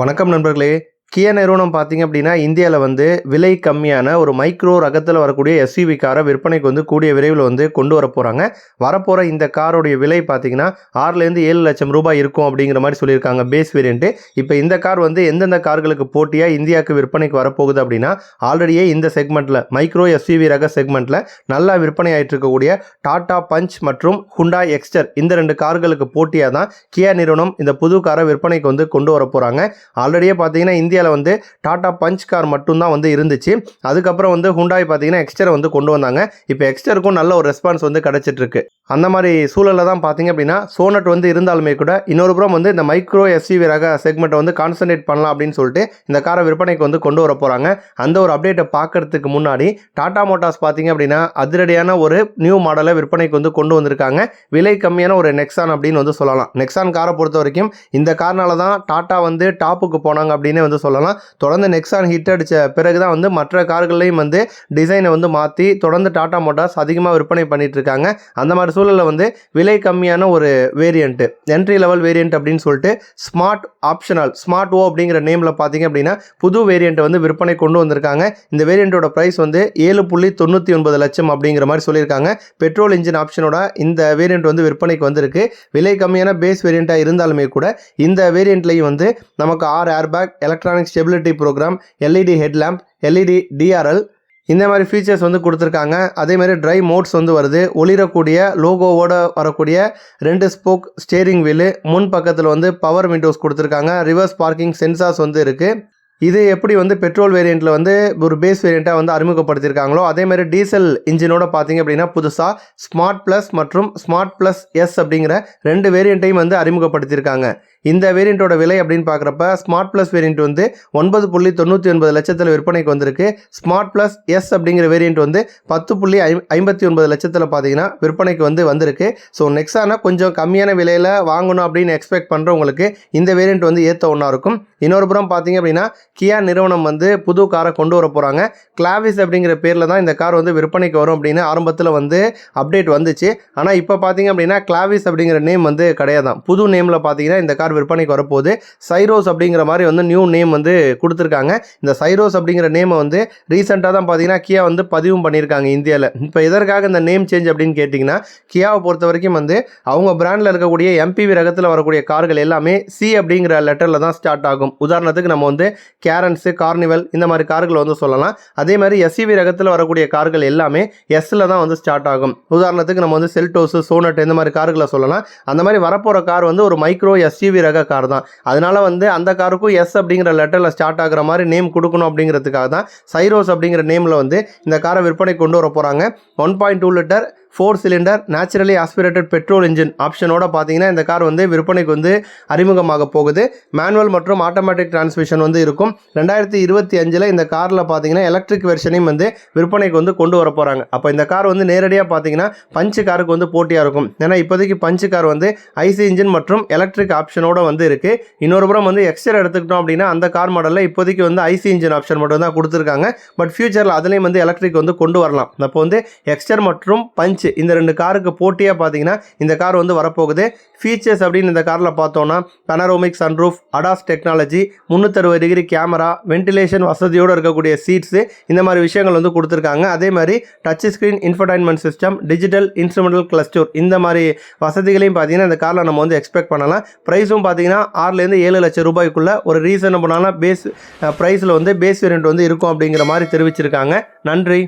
வணக்கம் நண்பர்களே. கியா நிறுவனம் பார்த்தீங்க அப்படின்னா இந்தியாவில் வந்து விலை கம்மியான ஒரு மைக்ரோ ரகத்தில் வரக்கூடிய எஸ்யூவி காரை விற்பனைக்கு வந்து கூடிய விரைவில் வந்து கொண்டு வர போகிறாங்க வரப்போகிற இந்த காரோடைய விலை பார்த்தீங்கன்னா ஆறுலேருந்து ஏழு லட்சம் ரூபாய் இருக்கும் அப்படிங்கிற மாதிரி சொல்லியிருக்காங்க பேஸ் வேரியண்ட்டு இப்போ இந்த கார் வந்து எந்தெந்த கார்களுக்கு போட்டியாக இந்தியாவுக்கு விற்பனைக்கு வரப்போகுது அப்படின்னா ஆல்ரெடியே இந்த செக்மெண்ட்டில் மைக்ரோ எஸ்யூவி ரக செக்மெண்ட்டில் நல்லா விற்பனை ஆகிட்டு இருக்கக்கூடிய டாடா பஞ்ச் மற்றும் ஹுண்டா எக்ஸ்டர் இந்த ரெண்டு கார்களுக்கு போட்டியாக தான் கியா நிறுவனம் இந்த புது காரை விற்பனைக்கு வந்து கொண்டு வர போகிறாங்க ஆல்ரெடியே பார்த்தீங்கன்னா இந்தியாவில் வந்து டாடா பஞ்ச் கார் மட்டும்தான் வந்து இருந்துச்சு. அதுக்கப்புறம் வந்து ஹுண்டாய் பார்த்தீங்கன்னா எக்ஸ்டரை வந்து கொண்டு வந்தாங்க. இப்போ எக்ஸ்டருக்கும் நல்ல ஒரு ரெஸ்பான்ஸ் வந்து கிடச்சிட்ருக்கு. அந்த மாதிரி சூழலில் தான் பார்த்தீங்க அப்படின்னா சோனட் வந்து இருந்தாலுமே கூட இன்னொரு புறம் வந்து இந்த மைக்ரோ எஸ்யூவி ரக செக்மெண்ட்டை வந்து கான்சன்ட்ரேட் பண்ணலாம் அப்படின்னு சொல்லிட்டு இந்த காரை விற்பனைக்கு வந்து கொண்டு வர போகிறாங்க அந்த ஒரு அப்டேட்டை பார்க்கறதுக்கு முன்னாடி டாடா மோட்டார்ஸ் பார்த்தீங்க அப்படின்னா அதிரடியான ஒரு நியூ மாடலை விற்பனைக்கு வந்து கொண்டு வந்திருக்காங்க. விலை கம்மியான ஒரு நெக்ஸான் அப்படின்னு வந்து சொல்லலாம். நெக்ஸான் காரை பொறுத்த வரைக்கும் இந்த காரனால தான் டாட்டா வந்து டாப்புக்கு போனாங்க அப்படின்னு வந்து சொல்லலாம். தொடர்ந்து நெக்ஸான் ஹிட் அடித்த பிறகு தான் வந்து மற்ற கார்களையும் வந்து டிசைனை வந்து மாற்றி தொடர்ந்து டாடா மோட்டார்ஸ் அதிகமாக விற்பனை பண்ணிட்டு இருக்காங்க. அந்த மாதிரி சூழலில் வந்து விலை கம்மியான ஒரு வேரியண்ட்டு என்ட்ரி லெவல் வேரியண்ட் அப்படின்னு சொல்லிட்டு ஸ்மார்ட் ஆப்ஷனல் ஸ்மார்ட் ஓ அப்படிங்கிற நேமில் பார்த்தீங்க அப்படின்னா புது வேரியண்ட்டை வந்து விற்பனை கொண்டு வந்திருக்காங்க. இந்த வேரியண்ட்டோட ப்ரைஸ் வந்து ஏழு புள்ளி தொண்ணூற்றி ஒன்பது லட்சம் அப்படிங்கிற மாதிரி சொல்லியிருக்காங்க. பெட்ரோல் இன்ஜின் ஆப்ஷனோட இந்த வேரியண்ட் வந்து விற்பனைக்கு வந்திருக்கு. விலை கம்மியான பேஸ் வேரியண்ட்டாக இருந்தாலுமே கூட இந்த வேரியண்ட்லையும் வந்து நமக்கு ஆறு airbag electronic stability program LED headlamp LED DRL இந்த மாதிரி ஃபீச்சர்ஸ் வந்து கொடுத்துருக்காங்க. அதே மாதிரி ட்ரை மோட்ஸ் வந்து வருது. ஒளிரக்கூடிய லோகோவோட வரக்கூடிய ரெண்டு ஸ்போக் ஸ்டேரிங் வீலு முன் பக்கத்தில் வந்து பவர் விண்டோஸ் கொடுத்துருக்காங்க. ரிவர்ஸ் பார்க்கிங் சென்சார்ஸ் வந்து இருக்குது இது எப்படி வந்து பெட்ரோல் வேரியண்ட்டில் வந்து ஒரு பேஸ் வேரியண்ட்டாக வந்து அறிமுகப்படுத்தியிருக்காங்களோ அதே மாதிரி டீசல் இன்ஜினோட பார்த்தீங்க அப்படின்னா புதுசாக ஸ்மார்ட் ப்ளஸ் மற்றும் ஸ்மார்ட் ப்ளஸ் எஸ் அப்படிங்கிற ரெண்டு வேரியண்ட்டையும் வந்து அறிமுகப்படுத்தியிருக்காங்க. இந்த வேரியண்ட்டோட விலை அப்படின்னு பார்க்குறப்ப ஸ்மார்ட் ப்ளஸ் வேரியண்ட் வந்து ஒன்பது புள்ளி தொண்ணூற்றி ஒன்பது லட்சத்தில் விற்பனைக்கு வந்திருக்கு. ஸ்மார்ட் ப்ளஸ் எஸ் அப்படிங்கிற வேரியண்ட் வந்து பத்து புள்ளி ஐ ஐம்பத்தி ஒன்பது லட்சத்தில் பார்த்தீங்கன்னா விற்பனைக்கு வந்து வந்திருக்கு. ஸோ நெக்ஸானா கொஞ்சம் கம்மியான விலையில் வாங்கணும் அப்படின்னு எக்ஸ்பெக்ட் பண்ணுறவங்களுக்கு இந்த வேரியண்ட் வந்து ஏற்ற ஒன்றா இருக்கும். இன்னொரு புறம் பார்த்தீங்க அப்படின்னா கியா நிறுவனம் வந்து புது காரை கொண்டு வர போகிறாங்க கிளாவிஸ் அப்படிங்கிற பேரில் தான் இந்த கார் வந்து விற்பனைக்கு வரும் அப்படின்னு ஆரம்பத்தில் வந்து அப்டேட் வந்துச்சு. ஆனால் இப்போ பார்த்தீங்க அப்படின்னா கிளாவிஸ் அப்படிங்கிற நேம் வந்து கிடையாதான். புது நேமில் பார்த்தீங்கன்னா இந்த கார் விற்பனைக்கு வரப்போகுது. சைரோஸ் அப்படிங்கிற மாதிரி வந்து நியூ நேம் வந்து கொடுத்துருக்காங்க. இந்த சைரோஸ் அப்படிங்கிற நேமை வந்து ரீசெண்டாக தான் பார்த்தீங்கன்னா கியா வந்து பதிவும் பண்ணியிருக்காங்க இந்தியாவில் இப்போ எதற்காக இந்த நேம் சேஞ்ச் அப்படின்னு கேட்டிங்கன்னா கியாவை பொறுத்த வரைக்கும் வந்து அவங்க பிராண்டில் இருக்கக்கூடிய எம்பிவி ரகத்தில் வரக்கூடிய கார்கள் எல்லாமே சி அப்படிங்கிற லெட்டரில் தான் ஸ்டார்ட் ஆகும். உதாரணத்துக்கு நம்ம வந்து கேரன்ஸு கார்னிவல் இந்த மாதிரி கார்கள் வந்து சொல்லலாம். அதே மாதிரி எஸ்இவி ரகத்தில் வரக்கூடிய கார்கள் எல்லாமே எஸ்ஸில் தான் வந்து ஸ்டார்ட் ஆகும். உதாரணத்துக்கு நம்ம வந்து செல்டோஸு சோனட் இந்த மாதிரி கார்களை சொல்லலாம். அந்த மாதிரி வரப்போகிற கார் வந்து ஒரு மைக்ரோ எஸ்யூவி ரக கார் தான். அதனால வந்து அந்த காருக்கும் எஸ் அப்படிங்கிற லெட்டரில் ஸ்டார்ட் ஆகுற மாதிரி நேம் கொடுக்கணும் அப்படிங்கிறதுக்காக தான் சைரோஸ் அப்படிங்கிற நேமில் வந்து இந்த காரை விற்பனை கொண்டு வர போகிறாங்க one point two litre four cylinder naturally aspirated petrol engine ஆப்ஷனோட பார்த்தீங்கன்னா இந்த கார் வந்து விற்பனைக்கு வந்து அறிமுகமாக போகுது. மேனுவல் மற்றும் ஆட்டோமேட்டிக் டிரான்ஸ்மிஷன் வந்து இருக்கும். ரெண்டாயிரத்தி இருபத்தி அஞ்சில் இந்த காரில் பார்த்தீங்கன்னா எலக்ட்ரிக் வெர்ஷனையும் வந்து விற்பனைக்கு வந்து கொண்டு வர போகிறாங்க அப்போ இந்த கார் வந்து நேரடியாக பார்த்தீங்கன்னா பஞ்சு காருக்கு வந்து போட்டியாக இருக்கும். ஏன்னா இப்போதைக்கு பஞ்சு கார் வந்து ஐசி இன்ஜின் மற்றும் எலக்ட்ரிக் ஆப்ஷனோட வந்து இருக்குது இன்னொரு புறம் வந்து எக்ஸ்டர் எடுத்துக்கிட்டோம் அப்படின்னா அந்த கார் மாடலில் இப்போதைக்கு வந்து ஐசி இன்ஜின் ஆப்ஷன் மட்டும் தான் கொடுத்துருக்காங்க. பட் ஃபியூச்சரில் அதுலேயும் வந்து எலக்ட்ரிக் வந்து கொண்டு வரலாம். அப்போ வந்து எக்ஸ்டர் மற்றும் பஞ்ச் இந்த ரெண்டு காருக்கு போட்டியாக பார்த்தீங்கன்னா இந்த கார் வந்து வரப்போகுது. ஃபீச்சர்ஸ் அப்படின்னு இந்த காரில் பார்த்தோன்னா பனரோமிக் சன்ரூஃப் அடாஸ் டெக்னாலஜி முந்நூற்றறுபது டிகிரி கேமரா வென்டிலேஷன் வசதியோடு இருக்கக்கூடிய சீட்ஸு இந்த மாதிரி விஷயங்கள் வந்து கொடுத்துருக்காங்க. அதே மாதிரி touch screen infotainment system digital instrumental cluster இந்த மாதிரி வசதிகளையும் பார்த்தீங்கன்னா இந்த காரில் நம்ம வந்து எக்ஸ்பெக்ட் பண்ணலாம். ப்ரைஸும் பார்த்தீங்கன்னா ஆறுலேருந்து ஏழு லட்சம் ரூபாய்க்குள்ள ஒரு ரீசனபுளான பேஸ் ப்ரைஸில் வந்து பேஸ் வேரியண்ட் வந்து இருக்கும் அப்படிங்கிற மாதிரி தெரிவிச்சிருக்காங்க. நன்றி.